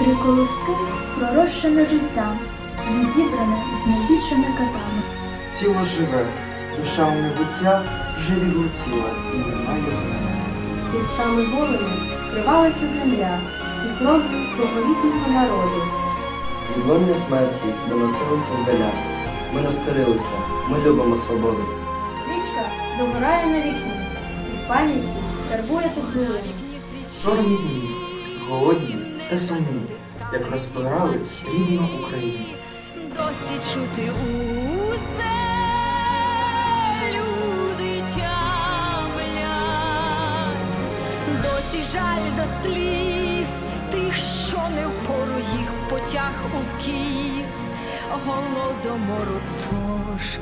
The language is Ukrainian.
Три колоски пророщене життям, відібране з найбільшими катами. Тіло живе, душа у небуття вже відлетіла і немає знання. Кістками голими вкривалася земля і кров'ю свого рідного народу. Відлуння смерті доносилося здаля. Ми не скорилися, ми любимо свободу. Свічка догорає на вікні і в пам'яті карбує ту хвилину. Чорні дні, голодні та сумні, як розпирали рідну Україну. досі чути усе люди досі жаль до сліз тих, що не впору їх потяг у кіс, голодомору тож